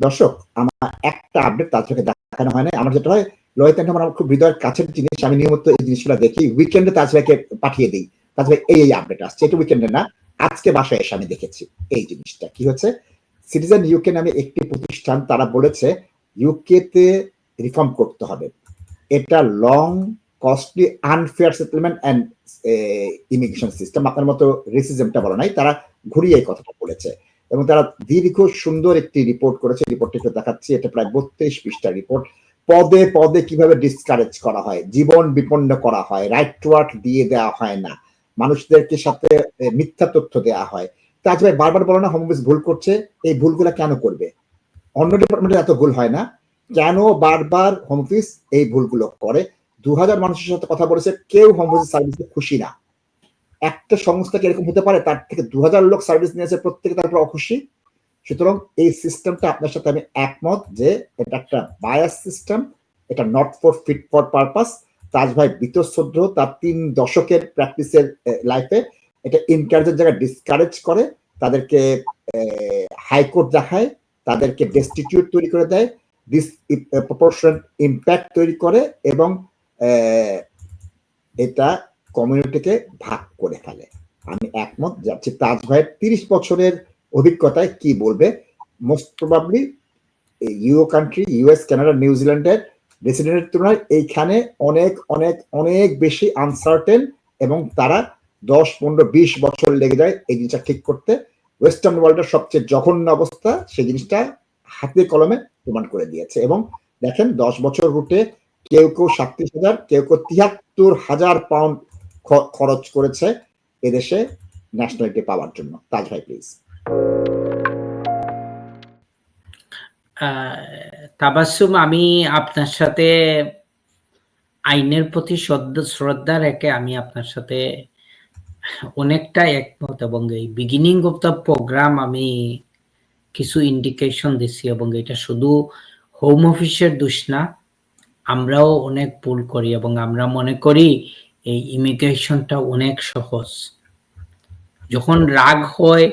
দর্শক, আমার একটা আপডেট তার চোখে দেখানো হয় না আমার যেটা হয়, লোহিত আমার খুব হৃদয়ের কাছের জিনিস। আমি নিয়মিত এই জিনিসগুলো দেখি। উইকেন্ডে তাজ ভাইকে পাঠিয়ে দিই। তাজ ভাই এই এই আপডেট আসছে। এটা উইকেন্ডে না। আজকে বাসায় এসে আমি দেখেছি এই জিনিসটা। কি হচ্ছে? সিটিজেন ইউকে নামে একটি প্রতিষ্ঠান, তারা বলেছে ইউকে তে রিফর্ম করতে হবে। এটা long costly unfair settlement and immigration system আপনার মতো রেসিজমটা বলা নাই। তারা ঘুরিয়ে এই কথাটা বলেছে। এবং তারা দীর্ঘ সুন্দর একটি রিপোর্ট করেছে রিপোর্টটি দেখাচ্ছি, এটা প্রায় বত্রিশ পৃষ্ঠার রিপোর্ট পদে পদে কীভাবে ডিসকারেজ করা হয়, জীবন বিপন্ন করা হয় রাইট টু ওয়ার্ক দিয়ে দেওয়া হয় না, মানুষদেরকে সাথে মিথ্যা তথ্য দেওয়া হয়। তাজ ভাই, বারবার বলো না হোম অফিস ভুল করছে, এই ভুলগুলো কেন করবে? অন্য ডিপার্টমেন্টে এত ভুল হয় না। কেন বারবার হোম অফিস এই ভুলগুলো করে? দু হাজার মানুষের সাথে কথা বলেছে, কেউ হোম অফিস সার্ভিসে খুশি না। একটা সংস্থা কি এরকম হতে পারে? তার থেকে দু হাজার লোক সার্ভিস নিয়েছে প্রত্যেকে তারপর অখুশি? সুতরাং এই সিস্টেমটা আপনার সাথে আমি একমত যে এটা একটা বায়াস সিস্টেম এটা not for fit for purpose Taj ভাই বিতশ্রদ্ধ তার তিন দশকের প্র্যাকটিসের লাইফে এটা ইনকারেজের জায়গায় ডিসকারেজ করে, তাদেরকে হাইকোর্ট দেখায়, তাদেরকে ডেস্টিটিউট তৈরি করে দেয় ডিস প্রপোর্শন ইম্প্যাক্ট তৈরি করে এবং এটা কমিউনিটিকে ভাগ করে ফেলে। আমি একমত যাচ্ছি তাজ ভাইয়ের তিরিশ বছরের অভিজ্ঞতায় কি বলবে most probably euro country US Canada নিউজিল্যান্ডের রেসিডেন্টের তুলনায় এইখানে অনেক অনেক অনেক বেশি আনসার্টেন এবং তারা দশ, পনেরো, বিশ বছর লেগে যায় এই জিনিসটা ঠিক করতে। ওয়েস্টার্ন ওয়ার্ল্ডের সবচেয়ে জঘন্য অবস্থা সেই জিনিসটা হাতে কলমে প্রমাণ করে দিয়েছে এবং দেখেন দশ বছর রুটে কেউ কেউ সাতত্রিশ হাজার, কেউ কেউ তিয়াত্তর হাজার পাউন্ড খরচ করেছে এদেশে ন্যাশনালিটি পাওয়ার জন্য। তাজ ভাই প্লিজ তাবাসুম আমি আপনার সাথে আইনের প্রতি শ্রদ্ধা রেখে আমি আপনার সাথে অনেকটা একমত এবং এই বিগিনিং অফ দ্য প্রোগ্রাম আমি কিছু ইন্ডিকেশন দিছি এবং এটা শুধু হোম অফিসের দোষ না, আমরাও অনেক ভুল করি এবং আমরা মনে করি এই ইমিগ্রেশনটা অনেক সহজ। যখন রাগ হয়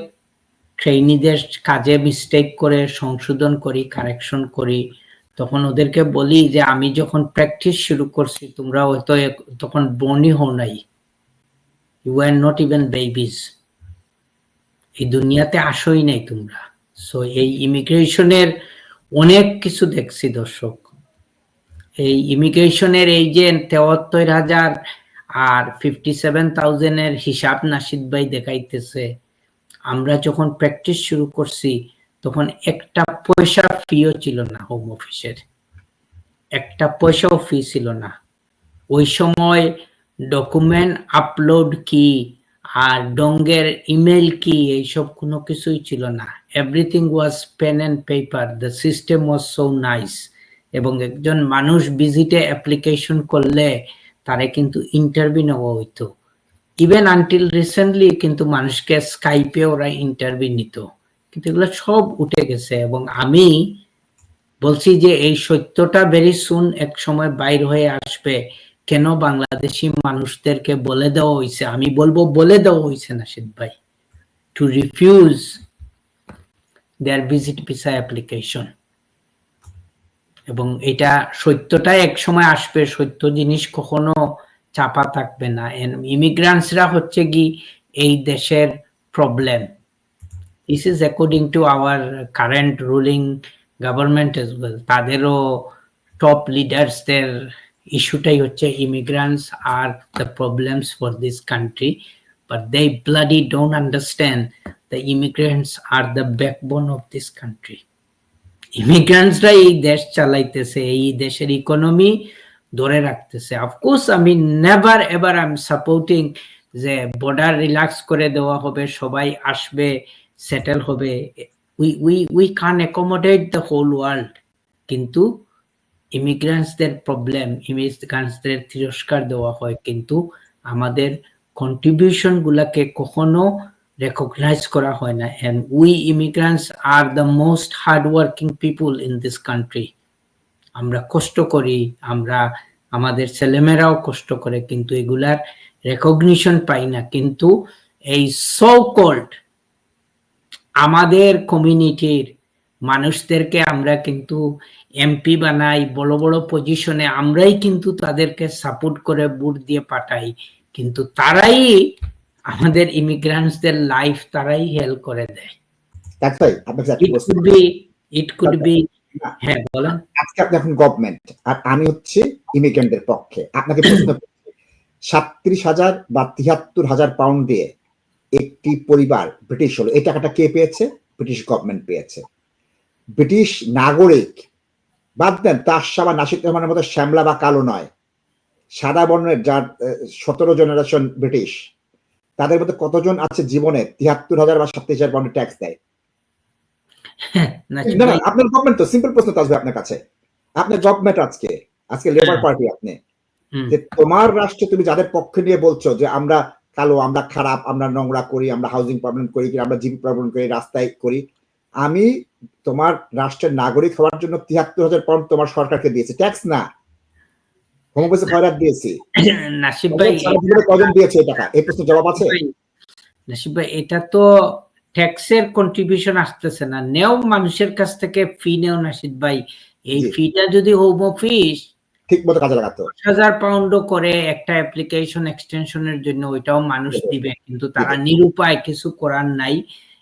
ট্রেনিদের কাজে মিস্টেক করে, সংশোধন করি কারেকশন করি, তখন ওদেরকে বলি যে, আমি যখন প্র্যাকটিস শুরু করছি, তোমরা হয়তো তখন বর্ণই হও নাই। You are not even babies এই দুনিয়াতে আসোই নাই তোমরা। সো এই ইমিগ্রেশনের অনেক কিছু দেখছি দর্শক। এই ইমিগ্রেশনের এই যে তেয়াত্তর হাজার আর ফিফটি সেভেন থাউজেন্ডের হিসাব নাসিদ ভাই দেখাইতেছে। আমরা যখন প্র্যাকটিস শুরু করছি, তখন একটা পয়সা ফিও ছিল না হোম অফিসের একটা পয়সাও ফি ছিল না। ওই সময় ডকুমেন্ট আপলোড কি আর ডঙ্গের ইমেল কি এইসব কোনো কিছুই ছিল না। Everything was pen and paper the system was so nice এবং একজন মানুষ ভিজিটে অ্যাপ্লিকেশন করলে তারে কিন্তু ইন্টারভিউ নেওয়া হইতো। ইভেন আনটিল রিসেন্টলি কিন্তু মানুষকে স্কাইপে ওরা ইন্টারভিউ নিত। কিন্তু এগুলো সব উঠে গেছে এবং আমি বলছি যে এই সত্যটা ভেরি সুন এক সময় বাইর হয়ে আসবে। কেন বাংলাদেশি মানুষদেরকে বলে দেওয়া হয়েছে আমি বলব বলে দেওয়া হয়েছে নাসিদ ভাই। To refuse their visit visa application এবং এটা সত্যটা এক সময় আসবে, সত্য জিনিস কখনো চাপা থাকবে না। ইমিগ্রান্টসরা হচ্ছে কি, এই দেশের problem this is according to our current ruling government as well তাদেরও টপ লিডার্সদের ইস্যুটাই হচ্ছে immigrants are the problems for this country but they bloody don't understand the immigrants are the backbone of this country ইমিগ্রান্টসরা এই দেশ চালাইতেছে, এই দেশের economy ধরে রাখতেছে। অফকোর্স আমি never ever I am supporting যে বর্ডার রিল্যাক্স করে দেওয়া হবে, সবাই আসবে সেটেল হবে। We we we can accommodate the whole world কিন্তু ইমিগ্রান্টসদের প্রবলেম ইমিগ্রান্টসদের তিরস্কার দেওয়া হয়। কিন্তু আমাদের কন্ট্রিবিউশন গুলাকে কখনো রেকগনাইজ করা হয় না। We immigrants are the most hard working people in this country আমরা কষ্ট করি, আমরা, আমাদের ছেলেমেয়েরাও কষ্ট করে, কিন্তু এগুলার রেকগনিশন পাই না। কিন্তু এই সো কল্ড আমাদের কমিউনিটির মানুষদেরকে আমরা কিন্তু এমপি বানাই, বড় বড় পজিশনে আমরাই কিন্তু তাদেরকে সাপোর্ট করে বুট দিয়ে পাঠাই। কিন্তু তারাই আমাদের ইমিগ্রান্টসদের লাইফ তারাই হেল্প করে দেয়। ইট কুড বি হ্যাঁ বলেন। আজকে আপনি এখন গভর্নমেন্ট আর আমি হচ্ছে ইমিগ্রেন্টের পক্ষে। আপনাকে প্রশ্ন সাতত্রিশ হাজার বা তিয়াত্তর হাজার পাউন্ড দিয়ে একটি পরিবার ব্রিটিশ হলো এই টাকাটা কে পেয়েছে? ব্রিটিশ গভর্নমেন্ট পেয়েছে। ব্রিটিশ নাগরিক বাদ দেন তার বা নাসিক রহমানের মতো শ্যামলা বা কালো নয়। সাদা বর্ণের যার সতেরো জেনারেশন ব্রিটিশ তাদের মধ্যে কতজন আছে জীবনে? তিয়াত্তর হাজার বা সাতত্রিশ হাজার পাউন্ডের ট্যাক্স দেয়। না না আপনার গভর্নমেন্ট তো সিম্পল প্রশ্ন আসবে আপনার কাছে। আপনার গভর্নমেন্ট আজকে আজকে লেবার। পার্টি আপনি। যে তোমার রাষ্ট্রে তুমি যাদের পক্ষে নিয়ে বলছো যে আমরা কালো আমরা খারাপ আমরা নোংরা করি আমরা হাউজিং প্রবলেম করি কি আমরা জিম প্রবলেম করি রাস্তায় করি আমি তোমার রাষ্ট্রের নাগরিক হওয়ার জন্য তিয়াত্তর হাজার পাউন্ড তোমার সরকারকে দিয়েছি। ট্যাক্স না। হোমোপেসে খয়রাত দিয়েছি নাসিব ভাই কজন দিয়েছে টাকা এই প্রশ্নের জবাব আছে নাসিব ভাই এটা তো ট্যাক্সের কন্ট্রিবিউশন আসতেছে না নেও মানুষের কাছ থেকে ফি নেও নাসিদ ভাই এই ফিটা যদি হোম অফিস ঠিক মতো কাজে লাগাতো হাজার পাউন্ডও করে একটা অ্যাপ্লিকেশন এক্সটেনশনের জন্য ওইটাও মানুষ দিবে কিন্তু তারা নিরুপায় কিছু করার নাই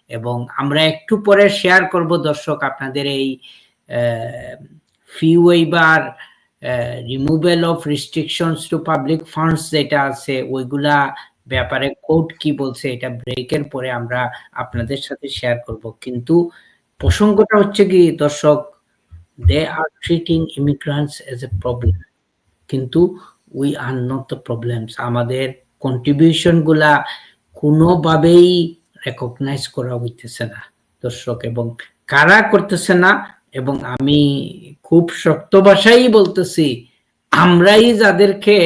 এবং আমরা একটু পরে শেয়ার করব দর্শক আপনাদের এই fee waiver removal of restrictions to public funds যেটা আছে, ওইগুলা ব্যাপারে কোর্ট কি বলছে, এটা ব্রেকের পরে আমরা আপনাদের সাথে শেয়ার করব। কিন্তু প্রসঙ্গটা হচ্ছে কি, দর্শক they are treating immigrants as a problem কিন্তু we are not the problems আমাদের কন্ট্রিবিউশনগুলা কোনোভাবেই রেকগনাইজ করা হইতেছে না, দর্শক, এবং কারা করতেছে না, এবং আমি খুব শক্ত ভাষাই বলতেছি। আমরাই যাদেরকে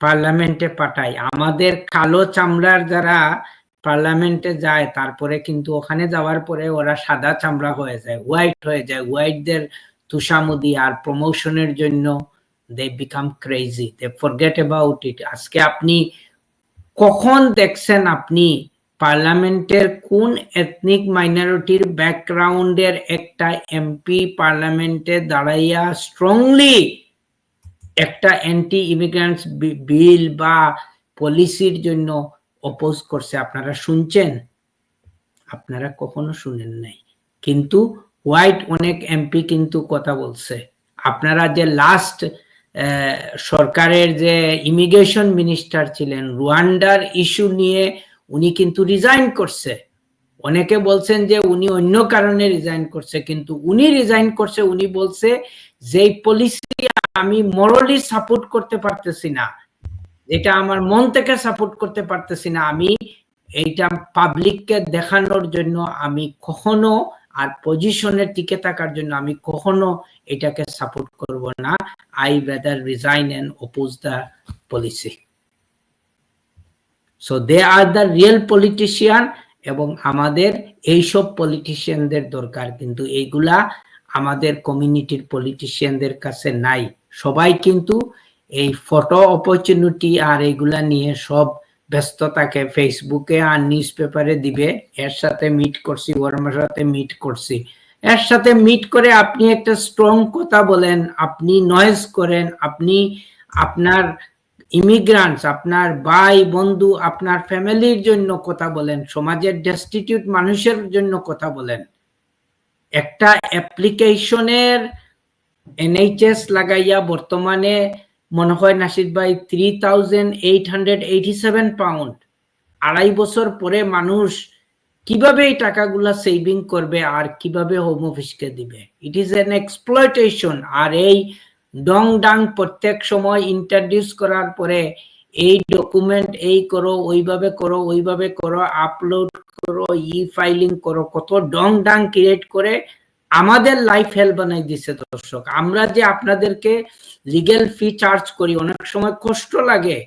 পার্লামেন্টে পাঠাই। আমাদের কালো চামড়ার যারা পার্লামেন্টে যায়, তারপরে কিন্তু ওখানে যাওয়ার পরে ওরা সাদা চামড়া হয়ে যায় হোয়াইট হয়ে যায়। হোয়াইটদের তুষামুদি আর প্রমোশনের জন্য they become crazy they forget about it আজকে আপনি কখন দেখছেন আপনি পার্লামেন্টের কোন এথনিক মাইনরিটির ব্যাকগ্রাউন্ডের একটা এমপি পার্লামেন্টে দাঁড়াইয়া স্ট্রংলি একটা অ্যান্টি ইমিগ্রান্টস বিল বা পলিসির জন্য অপোজ করছে, আপনারা শুনছেন? আপনারা কখনো শুনেন নাই। কিন্তু হোয়াইট অনেক এমপি কিন্তু কথা বলছে। আপনারা যে লাস্ট সরকারের যে ইমিগ্রেশন মিনিস্টার ছিলেন রুয়ান্ডার ইস্যু নিয়ে উনি কিন্তু রিজাইন করছে। অনেকে বলছেন যে উনি অন্য কারণে রিজাইন করছে, কিন্তু উনি রিজাইন করছে, উনি বলছে যে পলিসি আমি মরলি সাপোর্ট করতে পারতেছি না এটা আমার মন থেকে সাপোর্ট করতে পারতেছি না, আমি এইটা পাবলিককে দেখানোর জন্য আমি কখনো আর পজিশনে টিকে থাকার জন্য আমি কখনো এটাকে সাপোর্ট করব না। I better resign and oppose the policy so they are the real politician এবং আমাদের এইসব পলিটিশিয়ানদের দরকার। কিন্তু এইগুলা আমাদের কমিউনিটির পলিটিশিয়ানদের কাছে নাই। সবাই কিন্তু এই ফটো অপরচুনিটি আর এগুলা নিয়ে সব ব্যস্ত থাকে ফেসবুকে আর নিউজ পেপারে দিবে। এর সাথে মিট করছি ওর সাথে মিট করছি। এর সাথে মিট করে আপনি একটা স্ট্রং কথা বলেন, আপনি নয়েজ করেন, আপনি আপনার ইমিগ্রান্টস আপনার ভাই, বন্ধু, আপনার ফ্যামিলির জন্য কথা বলেন, সমাজের ডেস্টিটিউট মানুষের জন্য কথা বলেন। একটা অ্যাপ্লিকেশনের এনএইচএস লাগাইয়া বর্তমানে মনে হয় নাসিদ ভাই three thousand eight hundred eighty seven pound আড়াই বছর পরে মানুষ কীভাবে এই টাকাগুলা সেভিং করবে আর কীভাবে হোম অফিসকে দিবে? ইট ইজ এন এক্সপ্লয়টেশন আর এই ডং ডাং প্রত্যেক সময় ইন্ট্রোডিউস করার পরে এই ডকুমেন্ট এই করো, ওইভাবে করো ওইভাবে করো আপলোড করো ই ফাইলিং করো, কত ডং ডাং ক্রিয়েট করে আমাদের লাইফ হেল্প বানাই দিছে দর্শক। আমরা যে আপনাদেরকে লিগেল ফি চার্জ করি, অনেক সময় কষ্ট লাগে।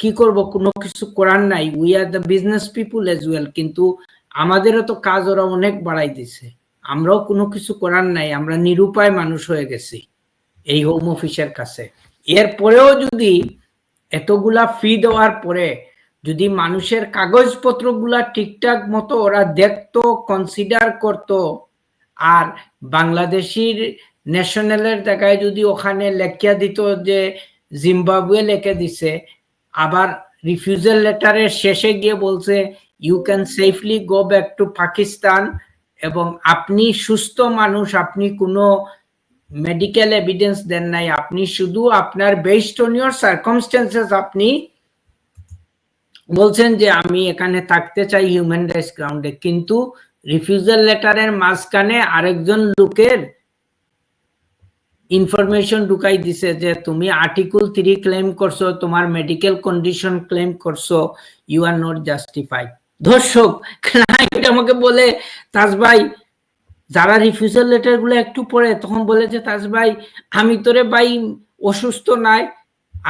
কি করব? কোনো কিছু করার নাই। We are the business people as well কিন্তু আমাদেরও তো কাজ ওরা অনেক বাড়াই দিছে। আমরাও কোনো কিছু করার নাই, আমরা নিরুপায় মানুষ হয়ে গেছি। এই হোম অফিসের কাছে। এরপরেও যদি এতগুলা ফি দেওয়ার পরে যদি মানুষের কাগজপত্রগুলা ঠিকঠাক মতো ওরা দেখতো কনসিডার করতো, আর বাংলাদেশির ন্যাশনালের জায়গায় যদি ওখানে লেখিয়া দিত যে জিম্বাবুয়ে লেখে দিছে, আবার রিফিউজাল লেটারের শেষে গিয়ে বলছে you can safely go back to Pakistan এবং আপনি সুস্থ মানুষ, আপনি কোনো মেডিকেল এভিডেন্স দেন নাই। আপনি শুধু আপনার বেসড অন ইউর সার্কমস্টেন্সেস আপনি বলছেন যে আমি এখানে থাকতে চাই হিউম্যান রাইটস গ্রাউন্ডে কিন্তু রিফিউজাল লেটারের মাঝখানে আরেকজন লোকের ইনফরমেশন ঢুকাই দিছে যে তুমি আর্টিকেল থ্রি ক্লেম করছ, তোমার মেডিকেল কন্ডিশন ক্লেম করছ ইউ আর নট জাস্টিফাইড দর্শক, client আমাকে বলে, তাজ ভাই যারা রিফিউজাল লেটারগুলো একটু পড়ে তখন বলে যে তাজ ভাই, আমি তোরে ভাই অসুস্থ নাই,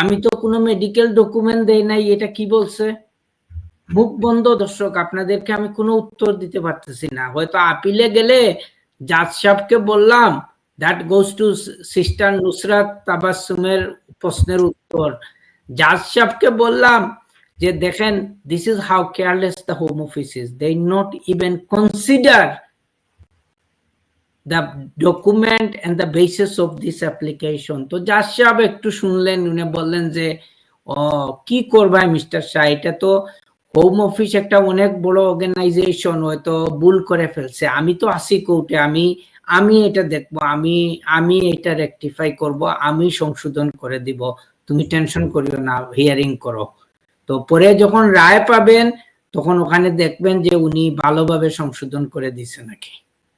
আমি তো কোনো মেডিকেল ডকুমেন্ট দেই নাই, এটা কি বলছে? মুখ বন্ধ দর্শক, আপনাদেরকে আমি কোনো উত্তর দিতে পারতেছি না। হয়তো আপিলে গেলে জাজ সাহেবকে বললাম that goes to sister Nusrat তাবাসুমের প্রশ্নের উত্তর। জাজ সাহেবকে বললাম যে, দেখেন this is how careless the home office is they not even consider the document and the basis of this application. তো জাজ সাহেব একটু শুনলেন, উনি বললেন যে কি করবাই মিস্টার শাহ? এটা তো হোম অফিস একটা অনেক বড় অর্গানাইজেশন হয়তো ভুল করে ফেলছে। আমি তো আসি কোর্টে, আমি আমি এটা দেখব, আমি আমি এটা রেকটিফাই করব, আমি সংশোধন করে দিব। তুমি টেনশন করিও না হিয়ারিং করো। তো পরে যখন রায় পাবেন, তখন ওখানে দেখবেন যে উনি ভালোভাবে সংশোধন করে দিছে নাকি।